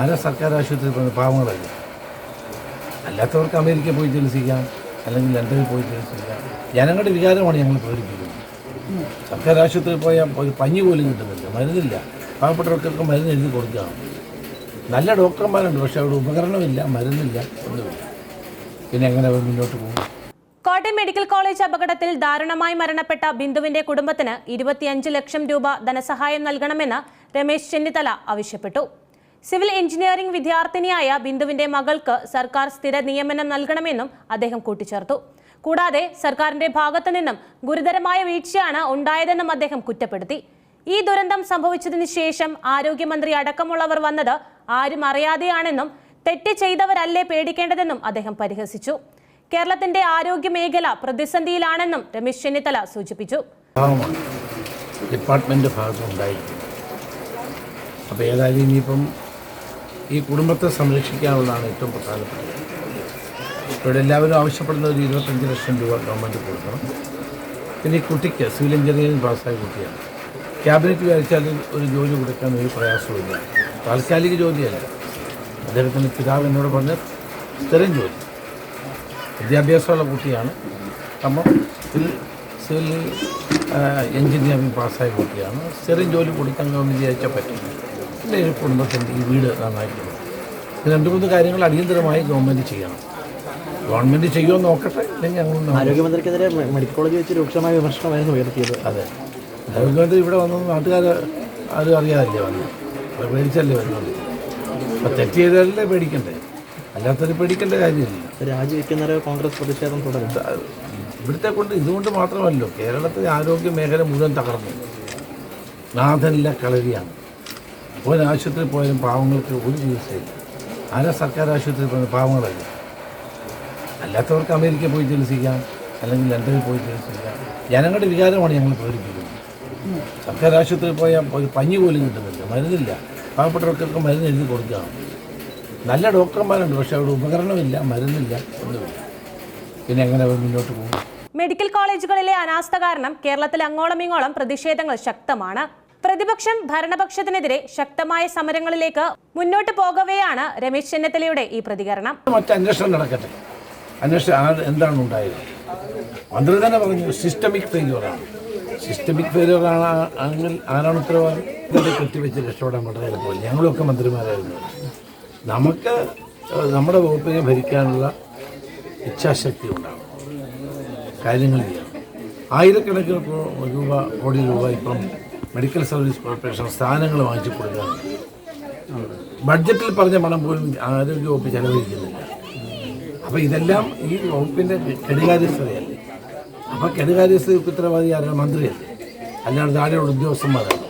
ആരാ സർക്കാർ ആശുപത്രിയിൽ പോകുന്ന പാവങ്ങളല്ല? അല്ലാത്തവർക്ക് അമേരിക്കയിൽ പോയി ചികിത്സിക്കാം അല്ലെങ്കിൽ ലണ്ടനിൽ പോയി ചികിത്സിക്കാം. ജനങ്ങളുടെ വികാരമാണ് ഞങ്ങൾ പ്രകടിപ്പിക്കുന്നത് സർക്കാർ ആശുപത്രിയിൽ പോയാൽ ഒരു പഞ്ഞി പോലും കിട്ടുന്നില്ല മരുന്നില്ല. പാവപ്പെട്ടവർക്കൊക്കെ മരുന്ന് എഴുതി കൊടുക്കാം. നല്ല ഡോക്ടർമാരുണ്ട് പക്ഷേ അവിടെ ഉപകരണമില്ല മരുന്നില്ല ഒന്നുമില്ല. പിന്നെ എങ്ങനെ അവർ മുന്നോട്ട് പോകും? കോട്ടയം മെഡിക്കൽ കോളേജ് അപകടത്തിൽ ദാരുണമായി മരണപ്പെട്ട ബിന്ദുവിന്റെ കുടുംബത്തിന് ഇരുപത്തിയഞ്ച് ലക്ഷം രൂപ ധനസഹായം നൽകണമെന്ന് രമേശ് ചെന്നിത്തല ആവശ്യപ്പെട്ടു. സിവിൽ എഞ്ചിനീയറിംഗ് വിദ്യാർത്ഥിനിയായ ബിന്ദുവിന്റെ മകൾക്ക് സർക്കാർ സ്ഥിര നിയമനം നൽകണമെന്നും അദ്ദേഹം കൂട്ടിച്ചേർത്തു. കൂടാതെ സർക്കാരിന്റെ ഭാഗത്തു നിന്നും ഗുരുതരമായ വീഴ്ചയാണ് ഉണ്ടായതെന്നും അദ്ദേഹം കുറ്റപ്പെടുത്തി. ഈ ദുരന്തം സംഭവിച്ചതിന് ശേഷം ആരോഗ്യമന്ത്രി അടക്കമുള്ളവർ വന്നത് ആരും അറിയാതെയാണെന്നും തെറ്റ് ചെയ്തവരല്ലേ പേടിക്കേണ്ടതെന്നും അദ്ദേഹം പരിഹസിച്ചു. കേരളത്തിന്റെ ആരോഗ്യ മേഖല പ്രതിസന്ധിയിലാണെന്നും രമേശ് ചെന്നിത്തല സൂചിപ്പിച്ചു. ഡിപ്പാർട്ട്മെന്റ് ഭാഗത്തുണ്ടായിരിക്കും ഭാഗത്ത് അപ്പോൾ ഏതായാലും ഇനിയിപ്പം ഈ കുടുംബത്തെ സംരക്ഷിക്കാവുന്നതാണ് ഏറ്റവും പ്രധാനപ്പെട്ടത്. ഇവിടെ എല്ലാവരും ആവശ്യപ്പെടുന്ന ഒരു ഇരുപത്തഞ്ച് ലക്ഷം രൂപ ഗവൺമെന്റ് കൊടുക്കണം. പിന്നെ ഈ കുട്ടിക്ക് സിവിൽ എഞ്ചിനീയറിംഗ് പാസ്സായ കുട്ടിയാണ്. ക്യാബിനറ്റ് വിചാരിച്ചാൽ ഒരു ജോലി കൊടുക്കാൻ ഒരു പ്രയാസമില്ല താൽക്കാലിക ജോലിയല്ല. അദ്ദേഹത്തിന്റെ പിതാവ് എന്നോട് പറഞ്ഞ സ്ഥിരം ജോലി. വിദ്യാഭ്യാസമുള്ള കുട്ടിയാണ്. അപ്പം സിവിൽ സിവിൽ എഞ്ചിനീയറിംഗ് പാസ്സായ കുട്ടിയാണ്. സ്ഥിരം ജോലി കൊടുക്കാൻ ഗവൺമെന്റ് വിചാരിച്ചാൽ പറ്റും പിന്നെ ഒരു കുടുംബത്തിന്റെ ഈ വീട് നന്നായിരിക്കുന്നു ഇത് രണ്ട് മൂന്ന് കാര്യങ്ങൾ അടിയന്തരമായി ഗവൺമെന്റ് ചെയ്യണം. ഗവൺമെന്റ് ചെയ്യുമോ നോക്കട്ടെ അല്ലെങ്കിൽ ഞങ്ങൾ. ആരോഗ്യമന്ത്രിക്കെതിരെ മെഡിക്കൽ കോളേജ് വെച്ച് രൂക്ഷമായ വിമർശനമായിരുന്നു ഉയർത്തിയത്. അതെ. ആരോഗ്യമന്ത്രി ഇവിടെ വന്നു നാട്ടുകാർ ആരും അറിയാതല്ലേ വന്നത് അത് പേടിച്ചല്ലേ വരുന്നത്? അപ്പം തെറ്റ് ചെയ്താലല്ലേ പേടിക്കണ്ടേ? അല്ലാത്തൊരു പേടിക്കേണ്ട കാര്യമില്ല. രാജിവെക്കുന്നവരെ കോൺഗ്രസ് പ്രതിഷേധം തുടരും. ഇവിടുത്തെ കൊണ്ട് ഇതുകൊണ്ട് മാത്രമല്ലോ കേരളത്തിലെ ആരോഗ്യ മേഖല മുഴുവൻ തകർന്നു. നാഥനില്ല കളരിയാണ്. ഒരു പോയാലും പാവങ്ങൾക്ക് ഒരു ചികിത്സയില്ല. ആരാ സർക്കാർ ആശുപത്രിയിൽ പോയാലും പാവങ്ങളല്ല? അല്ലാത്തവർക്ക് അമേരിക്കയിൽ പോയി ചികിത്സിക്കാം അല്ലെങ്കിൽ ലണ്ടനിൽ പോയി ചികിത്സിക്കാം. ജനങ്ങളുടെ വികാരമാണ് ഞങ്ങൾ പ്രകടിപ്പിക്കുന്നത് സർക്കാർ ആശുപത്രിയിൽ പോയാൽ ഒരു പഞ്ഞി പോലും കിട്ടുന്നില്ല മരുന്നില്ല. പാവപ്പെട്ടവർക്കൊക്കെ മരുന്ന് എഴുതി കൊടുക്കുകയാണ്. നല്ല ഡോക്ടർമാരുണ്ട് പക്ഷേ അവിടെ ഉപകരണമില്ല മരുന്നില്ല ഒന്നുമില്ല. പിന്നെ എങ്ങനെ അവർ മുന്നോട്ട് പോകും? മെഡിക്കൽ കോളേജുകളിലെ അനാസ്ഥ കാരണം കേരളത്തിൽ അങ്ങോളമിങ്ങോളം പ്രതിഷേധങ്ങൾ ശക്തമാണ്. പ്രതിപക്ഷം ഭരണപക്ഷത്തിനെതിരെ ശക്തമായ സമരങ്ങളിലേക്ക് മുന്നോട്ട് പോകവെയാണ് രമേശ് ചെന്നിത്തലയുടെ ഈ പ്രതികരണം. അന്വേഷണം നടക്കട്ടെ. അന്വേഷണം എന്താണ് ഉണ്ടായത്? മന്ത്രി തന്നെ പറഞ്ഞു സിസ്റ്റമിക് ഫെയിലാണ് സിസ്റ്റമിക് ഫെയിലാണ് ആണെങ്കിൽ ആരാണ് ഉത്തരവാദി? ഇതൊക്കെ കെട്ടിവെച്ച് രക്ഷപ്പെടാൻ വളരെ എളുപ്പമില്ല ഞങ്ങളൊക്കെ മന്ത്രിമാരായിരുന്നു. നമുക്ക് നമ്മുടെ വകുപ്പിനെ ഭരിക്കാനുള്ള ഇച്ഛാശക്തി ഉണ്ടാകും കാര്യങ്ങൾ ചെയ്യാം. ആയിരക്കണക്കിന് രൂപ കോടി രൂപ ഇപ്പം മെഡിക്കൽ സർവീസ് കോർപ്പറേഷൻ സ്ഥാനങ്ങൾ വാങ്ങിച്ചു കൊടുക്കുകയാണ് ബഡ്ജറ്റിൽ പറഞ്ഞ പണം പോലും ആരോഗ്യ വകുപ്പ് ചെലവഴിക്കുന്നില്ല. അപ്പോൾ ഇതെല്ലാം ഈ വകുപ്പിന്റെ കെടുകാര്യസ്ഥതയല്ലേ അപ്പോൾ കെടുകാര്യസ്ഥതയ്ക്ക് ഉത്തരവാദി ആരാണ് മന്ത്രിയല്ലേ? അല്ലാണ്ട് താഴെയുള്ള ഉദ്യോഗസ്ഥന്മാരാണ്